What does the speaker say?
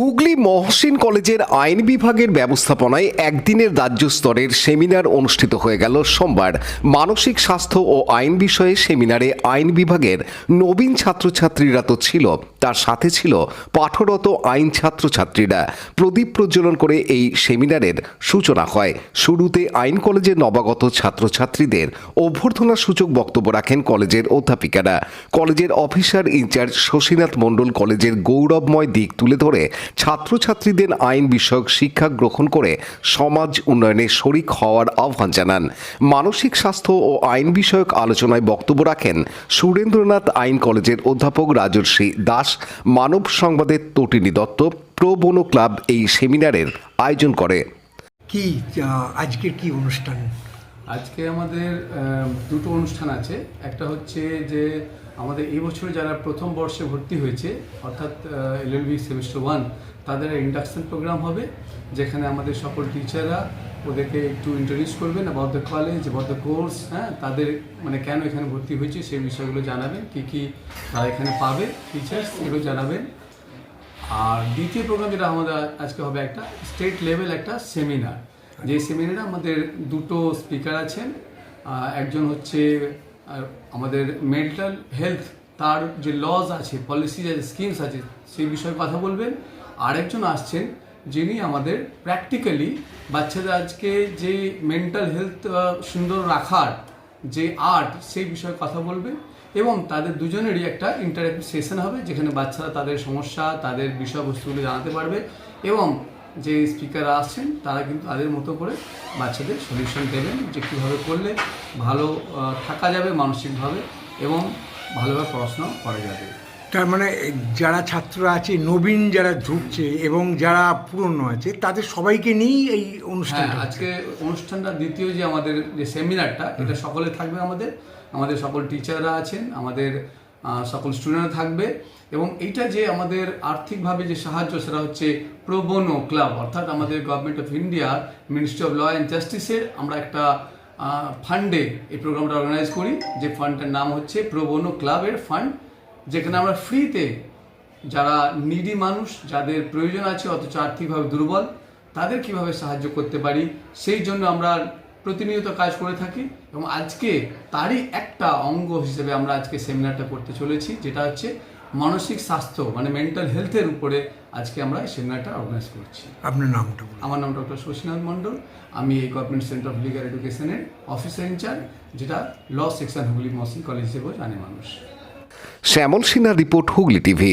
হুগলি মহসিন কলেজের আইন বিভাগের ব্যবস্থাপনায় একদিনের রাজ্য স্তরের সেমিনার অনুষ্ঠিত হয়ে গেল সোমবার। মানসিক স্বাস্থ্য ও আইন বিষয়ে সেমিনারে আইন বিভাগের নবীন ছাত্রছাত্রীরা তো ছিল, তার সাথে ছিল পাঠরত আইন ছাত্রছাত্রীরা। প্রদীপ প্রজ্বলন করে এই সেমিনারের সূচনা হয়। শুরুতে আইন কলেজের নবাগত ছাত্রছাত্রীদের অভ্যর্থনা সূচক বক্তব্য রাখেন কলেজের অধ্যাপিকারা। কলেজের অফিসার ইনচার্জ শশীনাথ মণ্ডল কলেজের গৌরবময় দিক তুলে ধরে ছাত্রছাত্রীদের আইন বিষয়ক শিক্ষা গ্রহণ করে সমাজ উন্নয়নে শরিক হওয়ার আহ্বান জানান। মানসিক স্বাস্থ্য ও আইন বিষয়ক আলোচনায় বক্তব্য রাখেন সুরেন্দ্রনাথ আইন কলেজের অধ্যাপক রাজর্ষি দাস। মানব সংবাদের Tatini Dutta pro bono club এই সেমিনারের আয়োজন করে। কি আজকের কি অনুষ্ঠান? আজকে আমাদের দুটো অনুষ্ঠান আছে। একটা হচ্ছে যে আমাদের এই বছর যারা প্রথম বর্ষে ভর্তি হয়েছে, অর্থাৎ এলএলবি সেমিস্টার ওয়ান তাদের ইন্ডাকশন প্রোগ্রাম হবে, যেখানে আমাদের সকল টিচাররা ওদেরকে একটু ইন্ট্রোডিউস করবেন about the college about the course হ্যাঁ তাদের মানে কেন এখানে ভর্তি হয়েছে সেই বিষয়গুলো জানাবেন, কী কী তারা এখানে পাবে টিচার্স এগুলো জানাবেন। আর দ্বিতীয় প্রোগ্রাম যেটা আমাদের আজকে হবে একটা স্টেট লেভেল একটা সেমিনার যে সেমিনারে আমাদের দুটো স্পিকার আছেন একজন হচ্ছে আমাদের মেন্টাল হেলথ তার যে লজ আছে পলিসি আছে স্কিমস আছে, সেই বিষয়ে কথা বলবেন। আরেকজন আসছেন, যিনি আমাদের প্র্যাকটিক্যালি বাচ্চাদের আজকে যে মেন্টাল হেলথ সুন্দর রাখার যে আর্ট সেই বিষয়ে কথা বলবে এবং তাদের দুজনেরই একটা ইন্টারেক্টিভ সেশন হবে, যেখানে বাচ্চারা তাদের সমস্যা, তাদের বিষয়বস্তুগুলো জানাতে পারবে এবং যে স্পিকাররা আসছেন তারা কিন্তু তাদের মতো করে বাচ্চাদের সলিউশন দেবেন যে কীভাবে করলে ভালো থাকা যাবে মানসিকভাবে এবং ভালোভাবে পড়াশোনা করা যাবে। তার মানে যারা ছাত্ররা আছে নবীন যারা ঢুকছে এবং যারা পুরনো আছে তাদের সবাইকে নিয়েই এই হ্যাঁ অনুষ্ঠানটা আজকে অনুষ্ঠানটা দ্বিতীয় যে আমাদের যে সেমিনারটা এটা সকলে থাকবে আমাদের। আমাদের সকল টিচাররা আছেন আমাদের সকল স্টুডেন্ট থাকবে এবং এইটা যে আমাদের আর্থিকভাবে যে সাহায্য, সেটা হচ্ছে প্রোবোনো ক্লাব অর্থাৎ আমাদের government of India ministry of law and জাস্টিসের আমরা একটা ফান্ডে এই প্রোগ্রামটা অর্গানাইজ করি। যে ফান্ডটার নাম হচ্ছে প্রোবোনো ক্লাবের ফান্ড যেখানে আমরা ফ্রিতে যারা নিডি মানুষ, যাদের প্রয়োজন আছে অথচ আর্থিকভাবে দুর্বল, তাদের কীভাবে সাহায্য করতে পারি, সেই জন্য আমরা প্রতিনিয়ত কাজ করে থাকি এবং আজকে তারই একটা অঙ্গ হিসেবে আমরা আজকে সেমিনারটা করতে চলেছি যেটা হচ্ছে মানসিক স্বাস্থ্য মানে মেন্টাল হেলথের উপরে আজকে আমরা এই সেমিনারটা অর্গানাইজ করছি। আপনার নামটা আমার নাম ডক্টর শশীনাথ মণ্ডল। আমি এই গভর্নমেন্ট সেন্টার অফ লিগাল এডুকেশনের অফিসার ইনচার্জ যেটা law section Hooghly Mohsin college হিসেবেও জানে মানুষ। শ্যামল সিনহার report Hooghly TV.